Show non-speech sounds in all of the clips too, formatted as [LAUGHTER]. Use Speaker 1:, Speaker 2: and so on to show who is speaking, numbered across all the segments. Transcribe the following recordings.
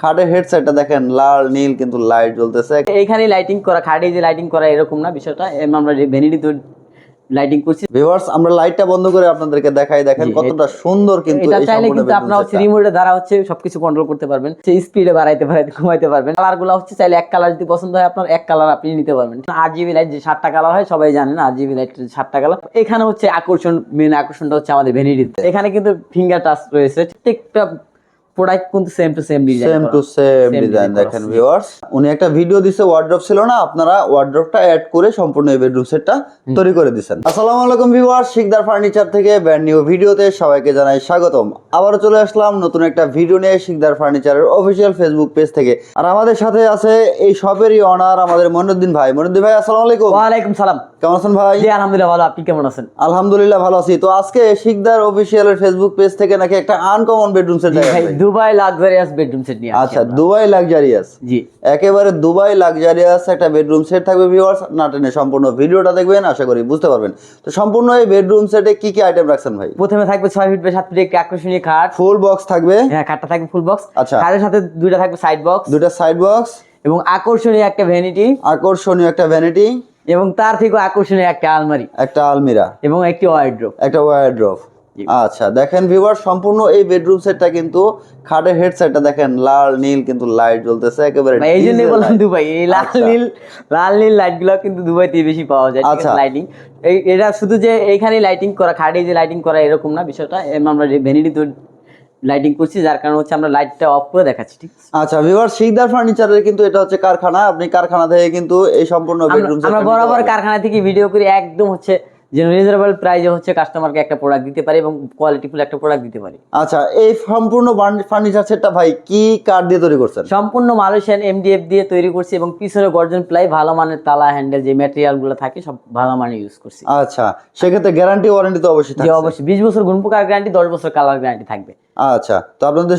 Speaker 1: খাটের হেডসেটটা দেখেন লাল নীল কিন্তু লাইট জ্বলতেছে।
Speaker 2: এইখানে লাইটিং করা খাটে যে লাইটিং করা এরকম না বিষয়টা। আমরা ভ্যানিটি লাইটিং করছি।
Speaker 1: ভিউয়ার্স আমরা লাইটটা বন্ধ করে আপনাদেরকে দেখাই দেখেন কতটা সুন্দর কিন্তু
Speaker 2: এটা চাইলে কিন্তু আপনারা হচ্ছে। রিমোটের দ্বারা হচ্ছে সবকিছু কন্ট্রোল করতে পারবেন। সেই স্পিডে বাড়াইতে বাড়াইতে কমাইতে পারবেন। কালারগুলো হচ্ছে চাইলে এক কালার যদি পছন্দ হয় আপনার এক কালার আপনি নিতে পারবেন। আর জিবি লাইট যে সাতটা কালার হয় সবাই জানেন আর জিবি লাইট সাতটা কালার এখানে হচ্ছে আকর্ষণ মেন আকর্ষণটা হচ্ছে আমাদের ভ্যানিটিতে এখানে কিন্তু ফিঙ্গার টাচ রয়েছে। প্রত্যেকটা প্রোডাক্ট কিন্তু same to same design
Speaker 1: same to same design দেখেন ভিউয়ার্স উনি একটা ভিডিও দিছে ওয়ার্ড্রপ ছিল না আপনারা ওয়ার্ড্রপটা অ্যাড করে সম্পূর্ণ এই বেডরুম সেটটা তৈরি করে দিছেন। আসসালামু আলাইকুম ভিউয়ার্স শিকদার ফার্নিচার থেকে ব্র্যান্ড নিউ ভিডিওতে সবাইকে জানাই স্বাগতম। আবারও চলে আসলাম নতুন একটা ভিডিও নিয়ে শিকদার ফার্নিচারের অফিসিয়াল ফেসবুক পেজ থেকে। আর আমাদের সাথে আছে এই শপেরই অনার আমাদের মনুদ্দিন ভাই। মনুদ্দিন ভাই আসসালামু আলাইকুম।
Speaker 2: ওয়ালাইকুম সালাম।
Speaker 1: কেমন আছেন ভাই?
Speaker 2: আলহামদুলিল্লাহ ভালো। আপনি কেমন আছেন?
Speaker 1: আলহামদুলিল্লাহ ভালো আছি। তো আজকে শিকদার অফিসিয়ালের ফেসবুক পেজ থেকে নাকি একটা আনকমন বেডরুম সেট
Speaker 2: ভাই দুবাই লাক্সারিয়াস বেডরুম সেট নিয়ে
Speaker 1: আচ্ছা দুবাই লাক্সারিয়াস
Speaker 2: জি।
Speaker 1: একেবারে দুবাই লাক্সারিয়াস একটা বেডরুম সেট থাকবে ভিউয়ার্স না টেনে সম্পূর্ণ ভিডিওটা দেখবেন আশা করি বুঝতে পারবেন। তো সম্পূর্ণ এই বেডরুম সেটে কি কি আইটেম রাখছেন ভাই?
Speaker 2: প্রথমে থাকবে ছয় ফিট বাই সাত ফিট একটি আকর্ষণীয় খাট।
Speaker 1: ফুল বক্স থাকবে?
Speaker 2: হ্যাঁ খাটটা থাকবে ফুল বক্স
Speaker 1: আচ্ছা।
Speaker 2: খাটের সাথে দুইটা থাকবে সাইড বক্স
Speaker 1: দুটা সাইড বক্স
Speaker 2: এবং আকর্ষণীয় একটা ভ্যানিটি
Speaker 1: আকর্ষণীয় একটা ভ্যানিটি
Speaker 2: এবং তার থেকেও আকর্ষণীয় একটা আলমারি
Speaker 1: একটা আলমিরা
Speaker 2: এবং একটি ওয়ার্ড্রোব
Speaker 1: একটা ওয়ারড্রপ। আচ্ছা দেখেন ভিউয়ার সম্পূর্ণ এই বেডরুম সেটটা কিন্তু খাটের হেডসেটটা দেখেন লাল নীল কিন্তু লাইট জ্বলতেছে একেবারে
Speaker 2: এই জন্যই বললাম দুবাই এই লাল
Speaker 1: আচ্ছা।
Speaker 2: নীল লাল নীল লাইটগুলো কিন্তু দুবাইতে বেশি পাওয়া যায়
Speaker 1: আচ্ছা।
Speaker 2: লাইটিং এই এটা শুধু যে এইখানে লাইটিং করা খাটে যে লাইটিং করা এরকম না বিষয়টা আমরা ভ্যানিটি লাইটিং করছি যার কারণে হচ্ছে আমরা লাইটটা অফ করে দেখাচ্ছি ঠিক আছে?
Speaker 1: আচ্ছা ভিউয়ার শিকদার ফার্নিচারের কিন্তু এটা হচ্ছে কারখানা আপনি কারখানা থেকে কিন্তু এই সম্পূর্ণ বেডরুম
Speaker 2: আমরা বরাবর কারখানা থেকে ভিডিও করি একদম হচ্ছে যে রিজনেবল প্রাইসে হচ্ছে কাস্টমারকে একটা প্রোডাক্ট দিতে পারি এবং কোয়ালিটিফুল একটা প্রোডাক্ট দিতে পারি।
Speaker 1: আচ্ছা এই সম্পূর্ণ ফার্নিচার সেটটা ভাই কি কাঠ দিয়ে তৈরি করছেন?
Speaker 2: সম্পূর্ণ মালয়েশিয়ান এমডিএফ দিয়ে তৈরি করছি এবং পিছনে গর্জন প্লাই ভালো মানের তালা হ্যান্ডেল যে ম্যাটেরিয়ালগুলো থাকে সব ভালো মানের ইউজ করছি।
Speaker 1: আচ্ছা সেক্ষেত্রে গ্যারান্টি ওয়ারেন্টি তো অবশ্যই থাকবে
Speaker 2: অবশ্যই। বিশ বছর গুণপোকার গ্যারান্টি দশ বছর কালার গ্যারান্টি থাকবে।
Speaker 1: আচ্ছা তো আপনাদের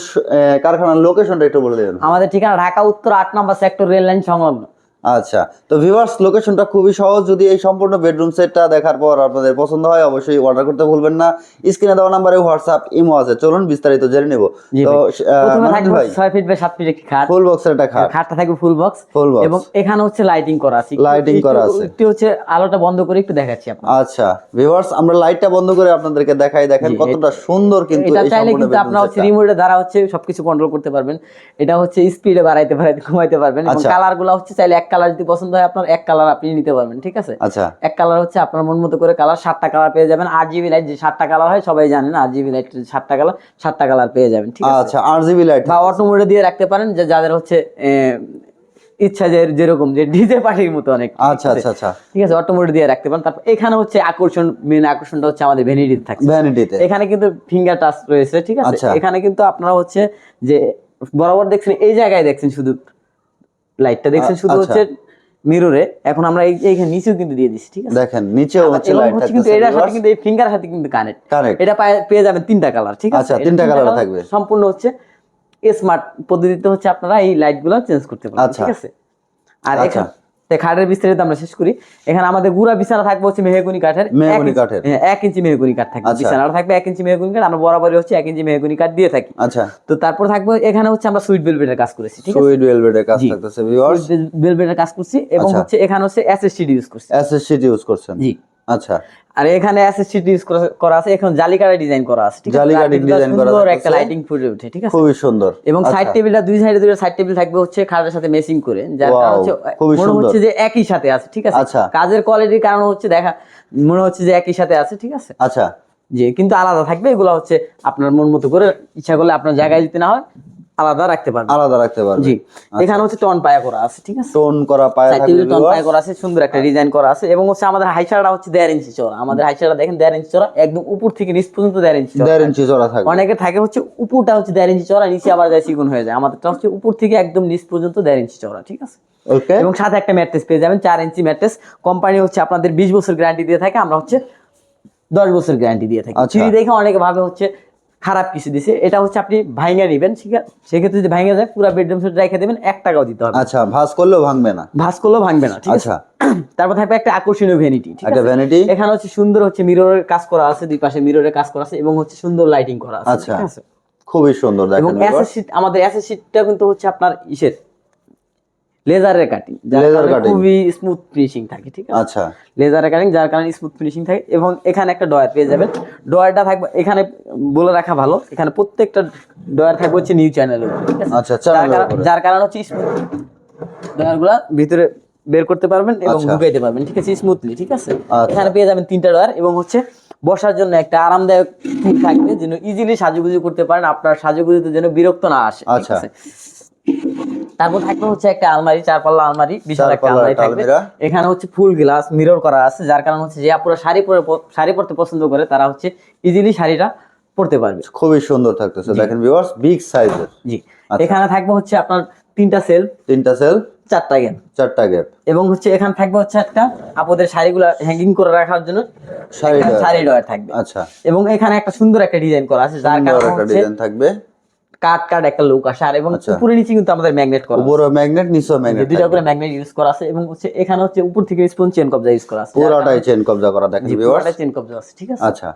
Speaker 1: কারখানার লোকেশনটা একটু বলে দেবেন
Speaker 2: আমাদের ঠিকানা ঢাকা উত্তর আট নম্বর সেক্টর রেল লাইন সংলগ্ন।
Speaker 1: আচ্ছা তো ভিউয়ার্স লোকেশনটা খুবই সহজ। যদি এই সম্পূর্ণ বেডরুম সেটটা দেখার পর আপনাদের পছন্দ হয় অবশ্যই অর্ডার করতে ভুলবেন না। স্ক্রিনে দেওয়া নাম্বারে হোয়াটসঅ্যাপ ইমো আছে। চলুন বিস্তারিত জেনে নেব। তো
Speaker 2: ভাই। প্রথমে থাকবে
Speaker 1: ভাই।
Speaker 2: ছয় ফিট বাই সাত ফিট একটি খাট।
Speaker 1: ফুল বক্সের একটা খাট।
Speaker 2: খাটটা থাকবে ফুল বক্স
Speaker 1: ফুল বক্স
Speaker 2: এবং এখানে হচ্ছে লাইটিং করা আছে।
Speaker 1: Lighting করা আছে।
Speaker 2: একটু হচ্ছে আলোটা বন্ধ করে একটু দেখাচ্ছি আপনার
Speaker 1: আচ্ছা ভিউয়ার্স আমরা লাইটটা বন্ধ করে আপনাদেরকে দেখাই। দেখেন কতটা সুন্দর কিন্তু
Speaker 2: এটা
Speaker 1: এই
Speaker 2: চাইলে কিন্তু আপনারা হচ্ছে। রিমোটের দ্বারা হচ্ছে সবকিছু কন্ট্রোল করতে পারবেন। এটা হচ্ছে স্পিডে বাড়াইতে বাড়াইতে কমাইতে পারবেন। এবং
Speaker 1: আচ্ছা।
Speaker 2: কালারগুলো হচ্ছে চাইলে এক কালার যদি পছন্দ হয় আপনার এক কালার আপনি নিতে পারবেন ঠিক আছে?
Speaker 1: আচ্ছা।
Speaker 2: এক কালার হচ্ছে আপনার মন মতো করে কালার সাতটা কালার পেয়ে যাবেন। আর জিবি লাইট যে সাতটা কালার হয় সবাই জানেন আর জিবি লাইট সাতটা কালার সাতটা কালার পেয়ে যাবেন ঠিক আছে?
Speaker 1: আচ্ছা আর জিবি লাইট
Speaker 2: বা অটো মোডে দিয়ে রাখতে পারেন যে যাদের হচ্ছে ইচ্ছা যে যেরকম যে ডিজে পার্টির মতো অনেক।
Speaker 1: আচ্ছা আচ্ছা আচ্ছা।
Speaker 2: ঠিক আছে অটো মোডে দিয়ে রাখতে পারেন। তারপর এখানে হচ্ছে আকর্ষণ মেন আকর্ষণটা হচ্ছে আমাদের ভ্যানিটি থাকে
Speaker 1: ভ্যানিটিতে
Speaker 2: এখানে কিন্তু ফিঙ্গার টাচ রয়েছে ঠিক আছে?
Speaker 1: আচ্ছা।
Speaker 2: এখানে কিন্তু আপনারা হচ্ছে যে বরাবর দেখছেন এই জায়গায় দেখছেন শুধু। লাইটটা দেখছেন শুধু
Speaker 1: আচ্ছা।
Speaker 2: হচ্ছে মিররে এখন আমরা এই এইখানে নিচেও কিন্তু দিয়ে দিচ্ছি ঠিক আছে?
Speaker 1: দেখেন নিচেও হচ্ছে
Speaker 2: লাইটটা কিন্তু এটা সাথে কিন্তু এই ফিঙ্গার সাথে কিন্তু কানেক্ট
Speaker 1: কানেক্ট
Speaker 2: এটা পায়ে- যাবেন তিনটা কালার ঠিক আছে?
Speaker 1: আচ্ছা, তিনটা colour থাকবে।
Speaker 2: সম্পূর্ণ হচ্ছে স্মার্ট পদ্ধতিতে হচ্ছে আপনারা এই লাইটগুলো চেঞ্জ করতে পারবেন
Speaker 1: আচ্ছা।
Speaker 2: ঠিক আছে? আর এখন এখানে খাটের বিস্তারিত আমরা শেষ করি। এখানে আমাদের গুড়া বিছানা থাকবে হচ্ছে মেহগুনি কাঠের।
Speaker 1: মেহগুনি কাঠের।
Speaker 2: হ্যাঁ, এক ইঞ্চি মেহগুনি কাঠ থাকবে।
Speaker 1: আচ্ছা।
Speaker 2: বিছানাটা থাকবে এক ইঞ্চি মেহগুনি কাঠ। আমরা বরাবরই হচ্ছে এক ইঞ্চি মেহগুনি কাঠ দিয়ে থাকি।
Speaker 1: আচ্ছা।
Speaker 2: তো তারপর থাকবে এখানে হচ্ছে আমরা সুইট বেলভেটের কাজ করেছি ঠিক আছে?
Speaker 1: সুইট ওয়েলভেটের কাজ থাকতেছে ভিউয়ার্স
Speaker 2: বেলভেটের কাজ করছি এবং
Speaker 1: আচ্ছা।
Speaker 2: হচ্ছে এখানে হচ্ছে এসএসটি ইউজ করছি।
Speaker 1: এসএসসিডি ইউজ করছেন।
Speaker 2: জি।
Speaker 1: আচ্ছা।
Speaker 2: আর এখানে এসএসটি ইউজ করা আছে এখন জালিকাটা ডিজাইন করা আছে ঠিক আছে?
Speaker 1: design করা থাকতেছে।
Speaker 2: একটা লাইটিং ফুটে ওঠে ঠিক আছে?
Speaker 1: খুবই সুন্দর।
Speaker 2: এবং
Speaker 1: আচ্ছা।
Speaker 2: সাইড টেবিলটা দুই সাইডে দুটো সাইড টেবিল থাকবে হচ্ছে খাটের সাথে মেসিং করে যার কারণে হচ্ছে মনে হচ্ছে যে একই সাথে আছে ঠিক আছে?
Speaker 1: আচ্ছা।
Speaker 2: কাজের কোয়ালিটির কারণে হচ্ছে দেখা মনে হচ্ছে যে একই সাথে আছে ঠিক আছে?
Speaker 1: আচ্ছা।
Speaker 2: যে কিন্তু আলাদা থাকবে এগুলো হচ্ছে আপনার মন মতো করে ইচ্ছা করলে আপনার জায়গায় দিতে না হয় আলাদা রাখতে পারবেন
Speaker 1: আলাদা রাখতে পারবে।
Speaker 2: জি। এখানে হচ্ছে টন পায়া করা আছে ঠিক আছে?
Speaker 1: টোন করা পায়া
Speaker 2: সাইড
Speaker 1: থাকবে
Speaker 2: টন পায়া করা আছে সুন্দর একটা ডিজাইন করা আছে এবং হচ্ছে আমাদের হাইসারটা হচ্ছে দেড় ইঞ্চি চড়া আমাদের হাইসারটা দেখেন দেড় ইঞ্চি চড়া একদম উপর থেকে নিচ পর্যন্ত দেড় ইঞ্চি
Speaker 1: দেড় ইঞ্চি চড়া থাকবে।
Speaker 2: অনেকে থাকে হচ্ছে উপরটা হচ্ছে দেড় ইঞ্চি চড়া নিচে আবার যায় চিকন হয়ে যায়। আমাদেরটা হচ্ছে উপর থেকে একদম নিচ পর্যন্ত দেড় ইঞ্চি চড়া ঠিক আছে?
Speaker 1: ওকে
Speaker 2: এবং সাথে একটা ম্যাট্রেস পেয়ে যাবেন চার ইঞ্চি ম্যাট্রেস কোম্পানি হচ্ছে আপনাদের বিশ বছর গ্যারান্টি দিয়ে থাকে আমরা হচ্ছে দশ বছর গ্যারান্টি দিয়ে থাকি।
Speaker 1: আচ্ছা।
Speaker 2: চিড়ি দেখে অনেকে ভাবে হচ্ছে খারাপ কিছু দিছে এটা হচ্ছে আপনি ভাইঙ্গা নেবেন ঠিক আছে? সেক্ষেত্রে যদি ভাইঙ্গা যায় পুরো বেডরুম সেট রেখে দেবেন এক টাকাও দিতে হবে
Speaker 1: আচ্ছা ভাঁজ করলেও ভাঙবে না।
Speaker 2: ভাস করলেও ভাঙবে না ঠিক আছে?
Speaker 1: আচ্ছা। [CLEARS THROAT]
Speaker 2: তারপর থাকবে একটা আকর্ষণীয় ভ্যানিটি ঠিক আছে?
Speaker 1: ভ্যানিটি
Speaker 2: এখানে হচ্ছে সুন্দর হচ্ছে মিররের কাজ করা আছে দুই পাশে মিররের কাজ করা আছে এবং হচ্ছে সুন্দর লাইটিং করা আছে
Speaker 1: আচ্ছা। খুবই সুন্দর দেখেন এবং
Speaker 2: অ্যাসেস শীট আমাদের অ্যাসেস শীটটা কিন্তু হচ্ছে আপনার ইসের। লেজারের কাটিং
Speaker 1: Laser cutting।
Speaker 2: খুবই স্মুথ ফিনিশিং থাকে ঠিক আছে?
Speaker 1: আচ্ছা।
Speaker 2: লেজারের কাটিং যার কারণে স্মুথ ফিনিশিং থাকে এবং এখানে একটা ডয়ার পেয়ে যাবেন। ডয়ারটা থাকবে এখানে বলে রাখা ভালো। এখানে প্রত্যেকটা ডয়ার থাকবে হচ্ছে নিউ চ্যানেলের ঠিক আছে।
Speaker 1: আচ্ছা
Speaker 2: যার
Speaker 1: চ্যানেল
Speaker 2: কারণ- যার কারণ হচ্ছে ডয়ারগুলা ভিতরে বের করতে পারবেন এবং
Speaker 1: আচ্ছা।
Speaker 2: ঢুকাইতে পারবেন। ঠিক আছে স্মুথলি ঠিক আছে?
Speaker 1: আচ্ছা।
Speaker 2: এখানে পেয়ে যাবেন তিনটা ডয়ার এবং হচ্ছে বসার জন্য একটা আরামদায়ক টুল থাকবে যেন ইজিলি সাজুগুজু করতে পারেন আপনার সাজুগুজুতে যেন বিরক্ত না আসে।
Speaker 1: আচ্ছা।
Speaker 2: তারপর থাকবে হচ্ছে একটা আলমারি চার পাল্লা আলমারি বিশাল একটা আলমারি থাকবে। এখানে হচ্ছে ফুল গ্লাস মিরর করা আছে যার কারণে হচ্ছে যে আপুরা শাড়ি পরে শাড়ি পরতে পছন্দ করে তারা হচ্ছে ইজিলি শাড়িটা পরতে পারবে।
Speaker 1: খুবই সুন্দর থাকতেছে দেখেন ভিউয়ার্স বিগ সাইজের
Speaker 2: জি।
Speaker 1: আচ্ছা।
Speaker 2: এখানে থাকবে হচ্ছে আপনার তিনটা সেল
Speaker 1: তিনটা সেল
Speaker 2: চারটা গেম
Speaker 1: চারটা গ্যাপ
Speaker 2: এবং হচ্ছে এখানে থাকবে হচ্ছে একটা আপুদের শাড়িগুলো হ্যাঙ্গিং করে রাখার জন্য
Speaker 1: শাড়ি ডয়ার।
Speaker 2: থাকবে।
Speaker 1: আচ্ছা।
Speaker 2: এবং এখানে একটা সুন্দর একটা ডিজাইন করা আছে যার কারণে
Speaker 1: একটা ডিজাইন থাকবে।
Speaker 2: কাট কাট একটা লুক আসে আর এবং
Speaker 1: আচ্ছা।
Speaker 2: উপরে নিচে কিন্তু আমাদের ম্যাগনেট করা।
Speaker 1: উপরে ম্যাগনেট নিচেও
Speaker 2: যে
Speaker 1: ম্যাগনেট
Speaker 2: দুইটা করে ম্যাগনেট ইউজ করা আছে এবং হচ্ছে এখানে হচ্ছে উপর থেকে স্পন চেন কবজা ইউজ করা আছে।
Speaker 1: পুরোটাই চেন কবজা করা দেখেন ভিউয়ার্স
Speaker 2: চেন কবজা আছে ঠিক আছে?
Speaker 1: আচ্ছা।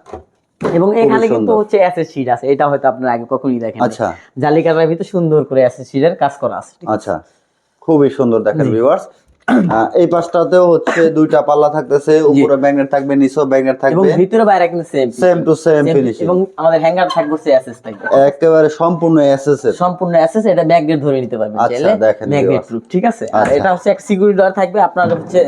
Speaker 2: এবং এখানে কিন্তু। হচ্ছে অ্যাসেস শিট আছে এটা হয়তো আপনার আগে কখনোই দেখেন
Speaker 1: আচ্ছা।
Speaker 2: জালিকাটার ভিতরে সুন্দর করে অ্যাসেস শিটের কাজ করা আছে আছে?
Speaker 1: আচ্ছা খুবই সুন্দর দেখেন ভিউয়ার্স এই পাশটাতেও হচ্ছে দুইটা পাল্লা থাকতেছে উপরে ম্যাগনেট থাকবে নিচেও ম্যাগনেট
Speaker 2: এবং ভিতরে বাইরে কিন্তু same
Speaker 1: same to same finishing
Speaker 2: এবং আমাদের হ্যাঙ্গার থাকবে হচ্ছে অ্যাসেস থাকবে
Speaker 1: একেবারে সম্পূর্ণ এসএস এর।
Speaker 2: সম্পূর্ণ অ্যাসেস এটা ম্যাগনেট ধরে নিতে পারবেন
Speaker 1: আচ্ছা,
Speaker 2: চাইলে।
Speaker 1: দেখেন
Speaker 2: ম্যাগনেট প্রুফ ঠিক আছে? আর
Speaker 1: আচ্ছা।
Speaker 2: এটা হচ্ছে এক সিকিউরিটি ডোর থাকবে। আপনার হচ্ছে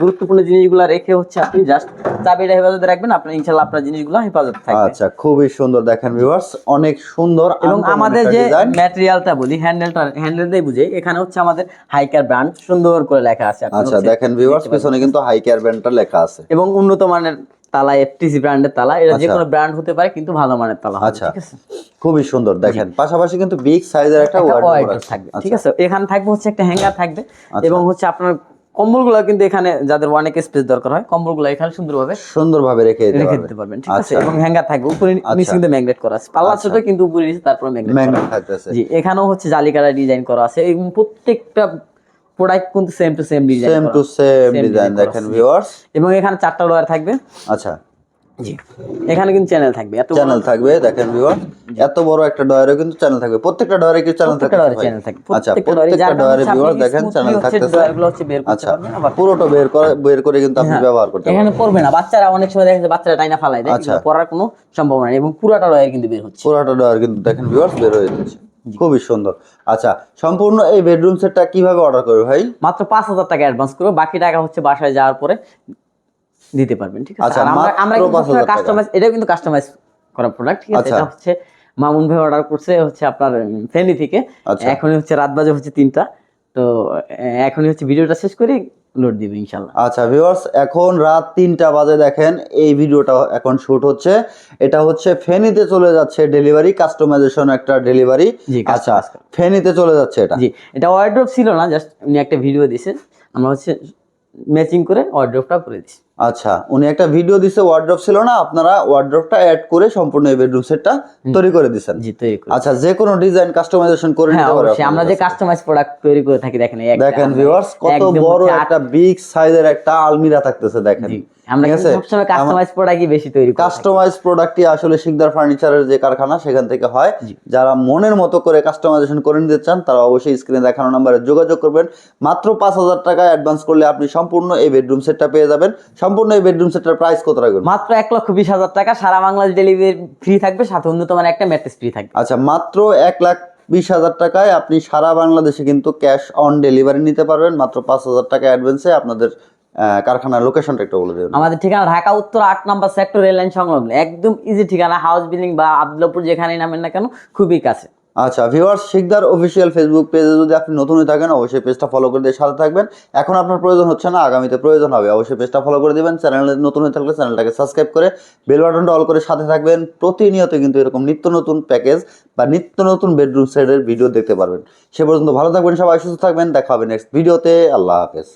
Speaker 2: গুরুত্বপূর্ণ জিনিসগুলো রেখে হচ্ছে আপনি জাস্ট চাবিটা হেফাজতে রাখবেন। আপনার ইনশাআল্লাহ আপনার জিনিসগুলো হেফাজত থাকবে।
Speaker 1: আচ্ছা খুবই সুন্দর। দেখেন ভিউয়ার্স অনেক সুন্দর
Speaker 2: এবং আমাদের যে। ম্যাটেরিয়ালটা বলি হ্যান্ডেলটা হ্যান্ডেল দিয়ে বুঝে এখানে হচ্ছে আমাদের হাইকার ব্র্যান্ড সুন্দর করে লেখা আছে
Speaker 1: আচ্ছা দেখেন ভিউয়ার্স পিছনে কিন্তু হাই কেয়ার ব্র্যান্ডটা লেখা আছে।
Speaker 2: এবং উন্নত মানের তালা এফটিসি ব্র্যান্ডের তালা এটা যে। কোনো ব্র্যান্ড হতে পারে কিন্তু ভালো মানের তালা
Speaker 1: আচ্ছা। খুবই সুন্দর দেখেন পাশাপাশি কিন্তু বিগ সাইজের একটা ওয়ার্ডরোব
Speaker 2: থাকবে
Speaker 1: আচ্ছা।
Speaker 2: ঠিক আছে? এখানে থাকবে হচ্ছে একটা হ্যাঙ্গার থাকবে
Speaker 1: আচ্ছা।
Speaker 2: এবং হচ্ছে আপনার কম্বলগুলো কিন্তু এখানে যাদের অনেক স্পেস দরকার হয় কম্বলগুলো এখানে সুন্দরভাবে
Speaker 1: সুন্দরভাবে রেখে দিতে
Speaker 2: রেখে দিতে পারবেন ঠিক আছে?
Speaker 1: আচ্ছা।
Speaker 2: এবং হ্যাঙ্গার থাকবে উপরে নিচে কিন্তু ম্যাগনেট করা আছে পাল্লা ছোট কিন্তু উপরে নিচে তারপরে ম্যাগনেট
Speaker 1: ম্যাগনেট থাকতেছে।
Speaker 2: জি এখানেও হচ্ছে জালিকাটা ডিজাইন করা আছে এবং প্রত্যেকটা প্রোডাক্ট কিন্তু same to same design
Speaker 1: same to same design দেখেন ভিউয়ার্স
Speaker 2: এবং এখানে চারটা ডয়ার থাকবে।
Speaker 1: আচ্ছা।
Speaker 2: জি। এখানে কিন্তু চ্যানেল থাকবে এত
Speaker 1: চ্যানেল থাকবে দেখেন ভিউয়ার এত বড় একটা ডয়ারে কিন্তু চ্যানেল থাকবে। প্রত্যেকটা ডয়ারে কি চ্যানেল
Speaker 2: প্রত্যেকটা
Speaker 1: থাকবে
Speaker 2: ডয়ারে চ্যানেল থাকবে।
Speaker 1: আচ্ছা
Speaker 2: প্রত্যেকটা ডয়ারে
Speaker 1: প্রত্যেকটা
Speaker 2: যার কারণে
Speaker 1: ডয়ারে
Speaker 2: হচ্ছে
Speaker 1: ভিউয়ার
Speaker 2: আপনি
Speaker 1: দেখেন চ্যানেল থাকতেছে।
Speaker 2: ডয়ারগুলো হচ্ছে বের করতে
Speaker 1: আচ্ছা
Speaker 2: পারবেন আবার
Speaker 1: পুরোটা বের করে বের করে কিন্তু আপনি
Speaker 2: হ্যাঁ।
Speaker 1: ব্যবহার করতে
Speaker 2: এখানে পড়বে না বাচ্চারা অনেক সময় দেখা যায় বাচ্চারা টাইনা ফালায় দেয়
Speaker 1: আচ্ছা।
Speaker 2: পড়ার কোনো সম্ভাবনা নেই এবং পুরোটা ডয়ার কিন্তু বের হচ্ছে।
Speaker 1: পুরোটা ডয়ার কিন্তু দেখেন ভিউয়ার্স বের হয়ে যাচ্ছে। খুবই সুন্দর। আচ্ছা সম্পূর্ণ এই বেডরুম সেটটা কীভাবে অর্ডার করবে ভাই?
Speaker 2: মাত্র পাঁচ হাজার টাকা অ্যাডভান্স করবে বাকি টাকা হচ্ছে বাসায় যাওয়ার পরে দিতে পারবেন ঠিক আছে?
Speaker 1: আচ্ছা,
Speaker 2: আমরা আমরা কিন্তু কাস্টমাইজ এটা কিন্তু কাস্টমাইজ করা প্রোডাক্ট ঠিক আছে?
Speaker 1: আচ্ছা।
Speaker 2: এটা হচ্ছে মামুন ভাই অর্ডার করছে হচ্ছে আপনার ফেনি থেকে।
Speaker 1: এখন
Speaker 2: এখনই হচ্ছে রাত বাজে হচ্ছে তিনটা। তো এখনই হচ্ছে ভিডিওটা শেষ করে লোড দিবে ইনশাল্লাহ
Speaker 1: আচ্ছা ভিউয়ার্স এখন রাত তিনটা বাজে দেখেন এই ভিডিওটা এখন শুট হচ্ছে। এটা হচ্ছে ফেনীতে চলে যাচ্ছে ডেলিভারি কাস্টমাইজেশন একটা ডেলিভারি আচ্ছা ফেনীতে চলে যাচ্ছে এটা।
Speaker 2: জি এটা ওয়ার্ড্রপ ছিল না জাস্ট উনি একটা ভিডিও দিয়েছেন। আমরা হচ্ছে ম্যাচিং করে ওয়ার্ড্রপটা করে দিচ্ছি।
Speaker 1: আচ্ছা উনি একটা ভিডিও দিছে ওয়ার্ড্রপ ছিল না আপনারা ওয়ার্ড্রপটা অ্যাড করে সম্পূর্ণ এই বেডরুম সেটটা তৈরি করে দিছেন।
Speaker 2: জি তৈরি করে
Speaker 1: আচ্ছা যে কোনো ডিজাইন কাস্টমাইজেশন করে
Speaker 2: হ্যাঁ
Speaker 1: নিতে পারে
Speaker 2: অবশ্যই আমরা যে কাস্টমাইজ প্রোডাক্ট তৈরি করে থাকি দেখেন এই একটা
Speaker 1: দেখেন ভিউয়ার্স কত বড় একটা বিগ সাইজের একটা আলমিরা থাকতেছে দেখেন।
Speaker 2: আমরা
Speaker 1: ঠিক
Speaker 2: কিন্তু সবসময় কাস্টমাইজ প্রোডাক্টই বেশি তৈরি করি।
Speaker 1: কাস্টমাইজ প্রোডাক্টটি আসলে শিকদার ফার্নিচারের যে কারখানা সেখান থেকে হয়। যারা মনের মতো করে কাস্টমাইজেশন করে নিতে চান তারা অবশ্যই স্ক্রিনে দেখানো নাম্বারে যোগাযোগ করবেন। মাত্র পাঁচ হাজার টাকা অ্যাডভান্স করলে আপনি সম্পূর্ণ এই বেডরুম সেটটা পেয়ে যাবেন। সম্পূর্ণ এই বেডরুম সেটটার প্রাইস কত রাখবেন?
Speaker 2: মাত্র এক লক্ষ বিশ হাজার টাকা। সারা বাংলাদেশ ডেলিভারি ফ্রি থাকবে সাথে উন্নত মানের একটা ম্যাট্রেস ফ্রি থাকবে।
Speaker 1: আচ্ছা মাত্র এক লাখ বিশ হাজার টাকায় আপনি সারা বাংলাদেশে কিন্তু ক্যাশ অন ডেলিভারি নিতে পারবেন। মাত্র পাঁচ হাজার টাকা অ্যাডভান্সে আপনাদের কারখানার লোকেশনটা একটু বলে দেবেন।
Speaker 2: আমাদের ঠিকানা ঢাকা উত্তর আট নাম্বার সেক্টর রেল লাইন সংলগ্ন। একদম ইজি ঠিকানা হাউস বিল্ডিং বা আবদুল্লাপুর যেখানেই নামেন না কেন খুবই কাছে।
Speaker 1: আচ্ছা ভিউয়ার্স শিকদার অফিসিয়াল ফেসবুক পেজে যদি আপনি নতুন হয়ে থাকেন অবশ্যই পেজটা ফলো করে দিয়ে সাথে থাকবেন। এখন আপনার প্রয়োজন হচ্ছে না আগামীতে প্রয়োজন হবে। অবশ্যই পেজটা ফলো করে দিবেন। চ্যানেল নতুন হয়ে থাকলে চ্যানেলটাকে সাবস্ক্রাইব করে বেল বাটনটা অল করে সাথে থাকবেন। প্রতিনিয়ত কিন্তু এরকম নিত্য নতুন প্যাকেজ বা নিত্য নতুন বেডরুম সেটের ভিডিও দেখতে পারবেন। সে পর্যন্ত ভালো থাকবেন সবাই সুস্থ থাকবেন। দেখা হবে নেক্সট ভিডিওতে আল্লাহ হাফেজ।